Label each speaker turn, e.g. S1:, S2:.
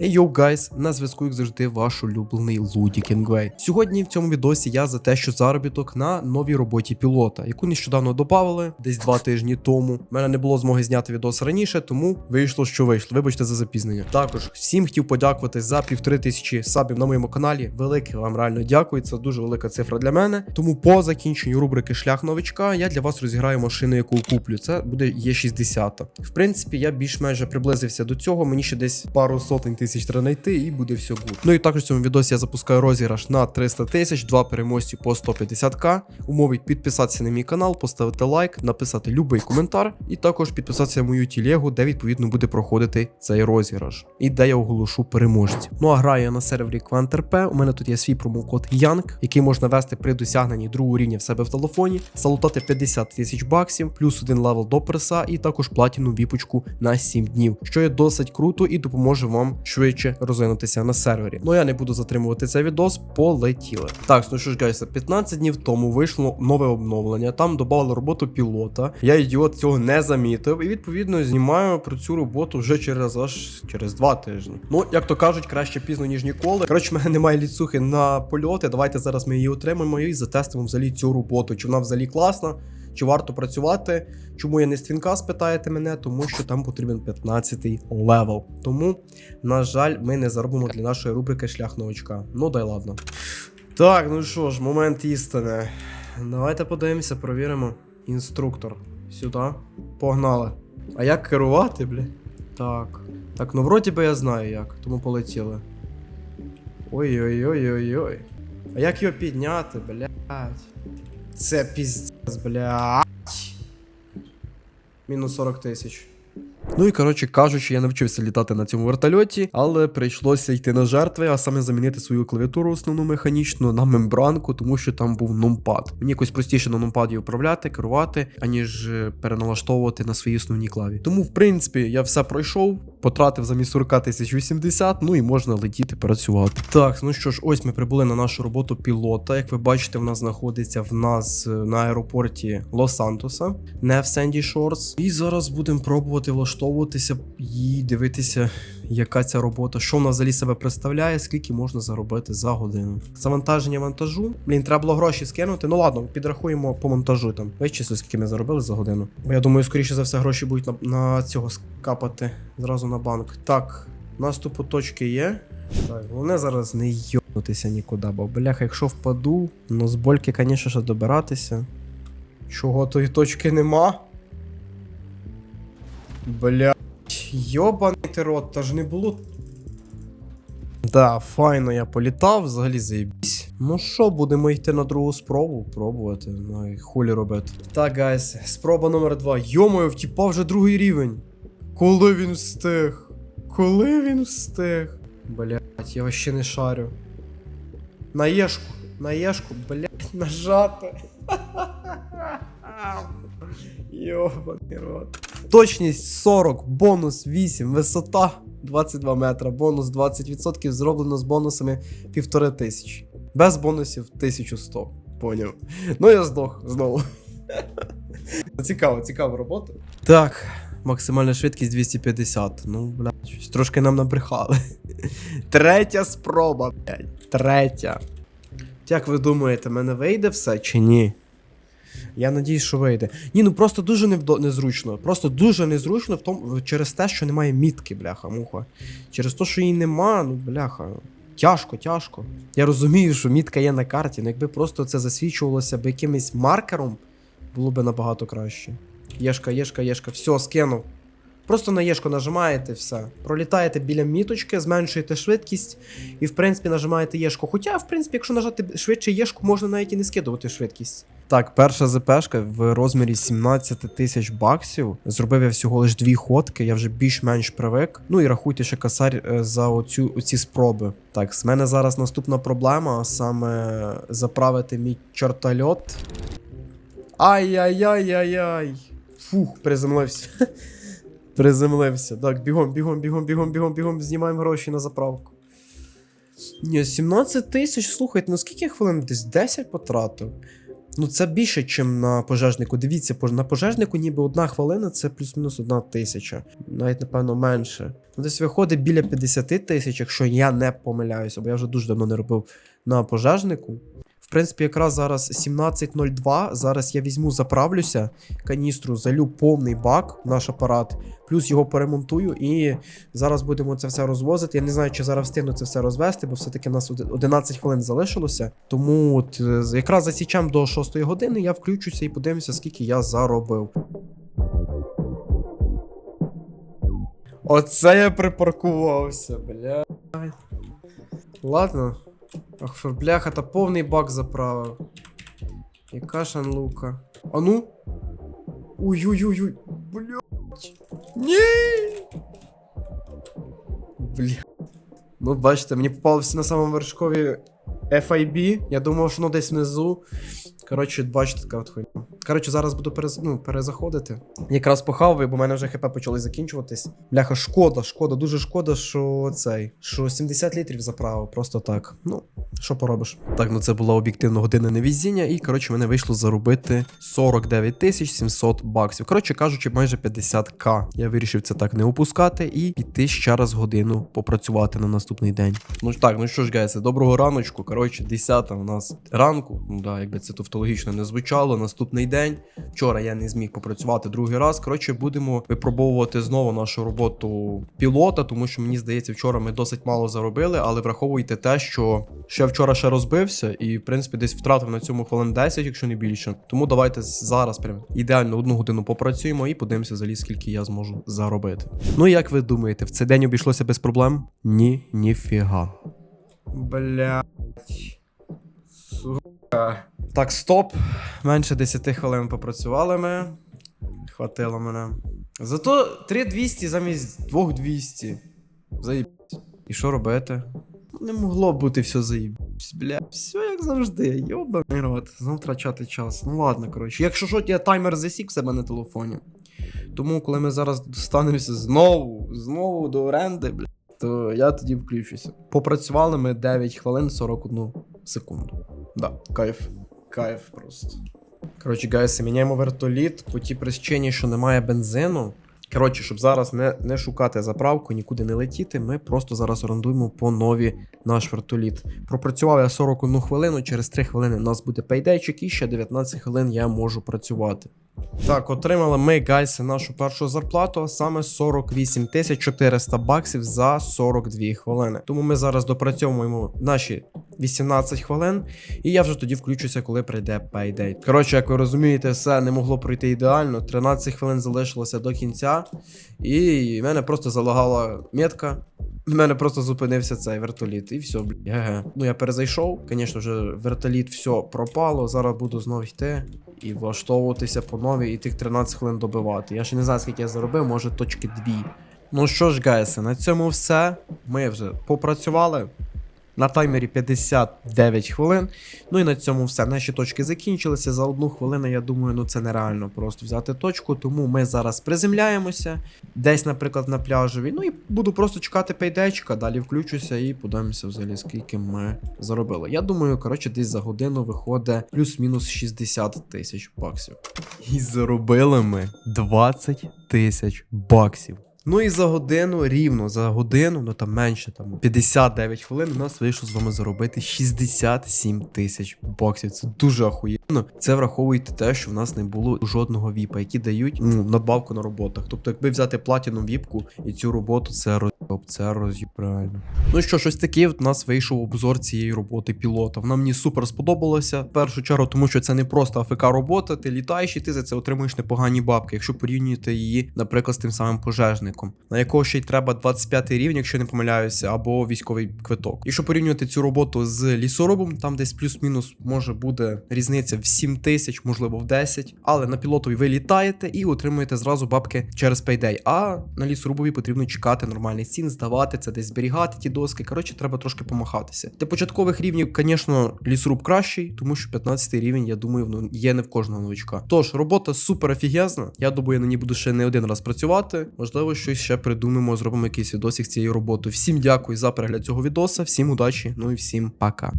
S1: Ей йоу, гайс, на зв'язку, як завжди, ваш улюблений Луді Кінгвей. Сьогодні в цьому відосі я за те, що заробіток на новій роботі пілота, яку нещодавно додавали, десь два тижні тому. У мене не було змоги зняти відос раніше, тому вийшло, що вийшло. Вибачте за запізнення. Також всім хотів подякувати за півтори тисячі сабів на моєму каналі. Велике вам реально дякую. Це дуже велика цифра для мене. Тому по закінченню рубрики Шлях новичка я для вас розіграю машину, яку куплю. Це буде Є60. В принципі, я більш-менш приблизився до цього. Мені ще десь пару сотень тисяч треба знайти, і буде все гуд. Ну і також в цьому відосі я запускаю розіграш на 300 тисяч, два переможці по 150к. Умовить підписатися на мій канал, поставити лайк, написати любий коментар, і також підписатися на мою тілегу, де відповідно буде проходити цей розіграш. І де я оголошу переможців. Ну а граю я на сервері QuantRP. У мене тут є свій промокод YANG, який можна ввести при досягненні другого рівня в себе в телефоні, салутати 50 тисяч баксів, плюс один левел до преса, і також платіну віпочку на 7 днів, що є досить круто і допоможе вам швидше розвинутися на сервері. Ну я не буду затримувати цей відос, полетіли. Так, ну що ж, гайся, 15 днів тому вийшло нове обновлення. Там додали роботу пілота. Я ідіот цього не замітив, і відповідно знімаю про цю роботу вже через аж через два тижні. Ну, як то кажуть, краще пізно ніж ніколи. Коротше, в мене немає ліцухи на польоти. Давайте зараз ми її отримаємо і затестимо взагалі цю роботу. Чи вона взагалі класна? Чи варто працювати? Чому я не стрінка спитаєте мене? Тому що там потрібен 15-й левел. Тому, на жаль, ми не заробимо для нашої рубрики шлях новичка. Ну дай ладно. Так, ну що ж, момент істини. Давайте подивимося, провіримо. Інструктор. Сюди. Погнали. А як керувати, бля? Так. Так, ну вроді би я знаю як, тому полетіли. Ой-ой-ой-ой-ой. А як його підняти, блядь? Це піздець, блядь. Мінус 40 тисяч. Ну і коротше кажучи, я навчився літати на цьому вертольоті, але прийшлося йти на жертви, а саме замінити свою клавіатуру основну механічну на мембранку, тому що там був нумпад. Мені якось простіше на нумпаді управляти, керувати, аніж е, переналаштовувати на своїй основній клаві. Тому, в принципі, я все пройшов, потратив замість 40 тисяч 80, ну і можна летіти працювати. Так, ну що ж, ось ми прибули на нашу роботу пілота. Як ви бачите, вона знаходиться в нас е, на аеропорті Лос-Сантоса, не в Сенді Шорс. І зараз будемо пробувати влаштовуватися і дивитися, яка ця робота, що вона взагалі себе представляє, скільки можна заробити за годину. Завантаження вантажу. Блін, треба було гроші скинути. Ну ладно, підрахуємо по монтажу там. Вичислю, скільки ми заробили за годину. Я думаю, скоріше за все, гроші будуть на, на цього скапати зразу на банк. Так, у нас тупо точки є. Так, головне зараз не йобнутися нікуди, бо бляха, якщо впаду, ну з больки, звісно, добиратися. Чого тої точки нема? Бля. Йобаний ти рот, та ж не було. Да, файно я політав, взагалі заєбісь. Ну що, будемо йти на другу спробу, пробувати. Ну і хулі робити. Так, гайс, спроба номер два. Йомою, втіпа вже другий рівень. Коли він встиг? Коли він встиг? Блять, я вообще не шарю. На єшку, на єшку, блять, нажати. Йобаний рот. Точність 40, бонус 8, висота 22 метра, бонус 20% зроблено з бонусами 1500. Без бонусів 1100. Поняв. Ну я здох знову. Цікаво, цікава робота. Так, максимальна швидкість 250. Ну, блядь, щось трошки нам набрехали. Третя спроба, блядь. Третя. Як ви думаєте, мене вийде все чи ні? Я надіюсь, що вийде. Ні, ну просто дуже невдо... незручно. Просто дуже незручно в тому, через те, що немає мітки, бляха, муха. Через те, що її нема, ну бляха. Тяжко, тяжко. Я розумію, що мітка є на карті, але якби просто це засвічувалося б якимось маркером, було б набагато краще. Єшка, єшка, єшка, все, скинув. Просто на єшку нажимаєте все. Пролітаєте біля міточки, зменшуєте швидкість і, в принципі, нажимаєте єшку. Хоча, в принципі, якщо нажати швидше єшку, можна навіть і не скидувати швидкість. Так, перша ЗПшка в розмірі 17 тисяч баксів. Зробив я всього лиш дві ходки, я вже більш-менш привик. Ну і рахуйте ще косарь е, за оцю, оці спроби. Так, з мене зараз наступна проблема, саме заправити мій чортольот. Ай-яй-яй-яй-яй. Фух, приземлився. Приземлився. Так, бігом, бігом, бігом, бігом, бігом, бігом, знімаємо гроші на заправку. Ні, 17 тисяч, слухайте, ну скільки хвилин? Десь 10 потратив. Ну це більше, ніж на пожежнику. Дивіться, на пожежнику ніби одна хвилина це плюс-мінус одна тисяча. Навіть, напевно, менше. Ну, десь виходить біля 50 тисяч, якщо я не помиляюся, бо я вже дуже давно не робив на пожежнику. В принципі, якраз зараз 17.02. Зараз я візьму, заправлюся, каністру, залю повний бак наш апарат, плюс його поремонтую, і зараз будемо це все розвозити. Я не знаю, чи зараз встигну це все розвести, бо все-таки нас 11 хвилин залишилося. Тому от е, якраз засічем до 6 години я включуся і подивимося, скільки я заробив. Оце я припаркувався, бля. Ладно. Ах, бляха, та повний бак заправив. Яка шанлука. А ну? Ой-ой-ой-ой. Блядь. Ні. Бля. Ну, бачите, мені попалося на самому вершкові FIB. Я думав, що воно десь внизу. Коротше, бачите, така от хуйня. Коротше, зараз буду перез... ну, перезаходити. Якраз похаваю, бо в мене вже хп почали закінчуватись. Бляха, шкода, шкода, дуже шкода, що цей. Що 70 літрів заправив, просто так. Ну, що поробиш? Так, ну це була об'єктивно година невезіння, і коротше, мене вийшло заробити 49 тисяч 700 баксів. Коротше кажучи, майже 50к. Я вирішив це так не опускати і піти ще раз годину попрацювати на наступний день. Ну так, ну що ж, гайси, доброго раночку. Коротше, 10 у нас ранку. Ну да, якби це тавтологічно не звучало. Наступний день. Вчора я не зміг попрацювати другий раз. Коротше, будемо випробовувати знову нашу роботу пілота, тому що мені здається, вчора ми досить мало заробили, але враховуйте те, що ще вчора ще розбився, і в принципі десь втратив на цьому хвилин 10, якщо не більше. Тому давайте зараз прям ідеально одну годину попрацюємо і подивимося взагалі, скільки я зможу заробити. Ну як ви думаєте, в цей день обійшлося без проблем? Ні, ніфіга. Блять. Сука. Так, стоп. Менше 10 хвилин попрацювали ми. Хватило мене. Зато 3200 замість 2200. Заїбсь. І що робити? Не могло бути все заїбсь, бля. Все як завжди. Йобаний рот. Знов втрачати час. Ну ладно, коротше. Якщо що, я таймер засік в себе на телефоні. Тому, коли ми зараз достанемося знову, знову до оренди, бля, то я тоді включуся. Попрацювали ми 9 хвилин 41 секунду. Да, кайф. Кайф просто. Коротше, гайси, міняємо вертоліт по тій причині, що немає бензину. Коротше, щоб зараз не, не шукати заправку, нікуди не летіти, ми просто зараз орендуємо по нові наш вертоліт. Пропрацював я 41 хвилину, через 3 хвилини у нас буде пейдейчик, і ще 19 хвилин я можу працювати. Так, отримали ми, гайси, нашу першу зарплату, а саме 48 400 баксів за 42 хвилини. Тому ми зараз допрацьовуємо наші 18 хвилин, і я вже тоді включуся, коли прийде Payday. Коротше, як ви розумієте, все не могло пройти ідеально. 13 хвилин залишилося до кінця, і мене просто залагала метка. В мене просто зупинився цей вертоліт, і все, блядь, ге-ге. Ну я перезайшов. Звісно вже вертоліт все пропало. Зараз буду знову йти і влаштовуватися по новій, і тих 13 хвилин добивати. Я ще не знаю, скільки я заробив, може точки дві. Ну що ж, гайси, на цьому все. Ми вже попрацювали. На таймері 59 хвилин. Ну і на цьому все. Наші точки закінчилися. За одну хвилину, я думаю, ну це нереально просто взяти точку. Тому ми зараз приземляємося. Десь, наприклад, на пляжові. Ну і буду просто чекати пейдечка, далі включуся і подивимося взагалі, скільки ми заробили. Я думаю, коротше, десь за годину виходить плюс-мінус 60 тисяч баксів. І заробили ми 20 тисяч баксів. Ну і за годину, рівно за годину, ну там менше, там 59 хвилин, у нас вийшло з вами заробити 67 тисяч боксів. Це дуже ахуєнно. Це враховуйте те, що в нас не було жодного віпа, які дають ну, надбавку на роботах. Тобто, якби взяти платіну віпку і цю роботу, це роз'єб, це роз'єб, реально. Ну що, щось таке, у нас вийшов обзор цієї роботи пілота. Вона мені супер сподобалася. В першу чергу, тому що це не просто АФК робота, ти літаєш і ти за це отримуєш непогані бабки, якщо порівнюєте її, наприклад, з тим самим пожежником, на якого ще й треба 25 рівень, якщо не помиляюся, або військовий квиток. Якщо порівнювати цю роботу з лісоробом, там десь плюс-мінус може буде різниця в 7 тисяч, можливо, в 10. Але на пілотові ви літаєте і отримуєте зразу бабки через Payday. А на лісорубові потрібно чекати нормальний цін, здавати це, десь зберігати ті доски. Коротше, треба трошки помахатися. Для початкових рівнів, звісно, лісоруб кращий, тому що 15 рівень, я думаю, ну, є не в кожного новичка. Тож, робота супер офігезна. Я думаю, на ній буду ще не один раз працювати. Можливо, щось ще придумаємо, зробимо якийсь відосик з цією роботою. Всім дякую за перегляд цього відоса, всім удачі, ну і всім пока.